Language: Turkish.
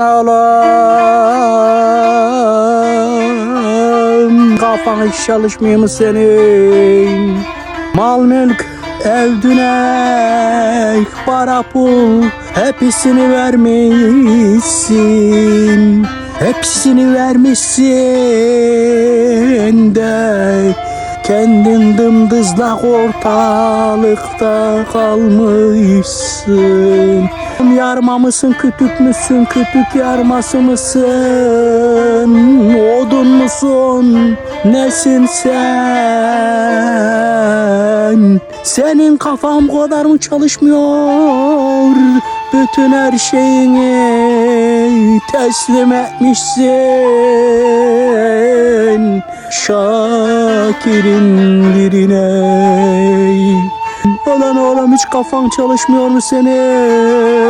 Oğlum kafan hiç çalışmıyor senin? Mal mülk, ev dünek, para pul hepsini vermişsin. Hepsini vermişsin de kendin dımdızlak ortalıkta kalmışsın. Yarma mısın, kütük müsün, kütük yarması mısın? Odun musun, nesin sen? Senin kafan bu kadar mı çalışmıyor? Bütün her şeyini teslim etmişsin. Şakir'in birine. Olan oğlum hiç kafan çalışmıyor mu senin?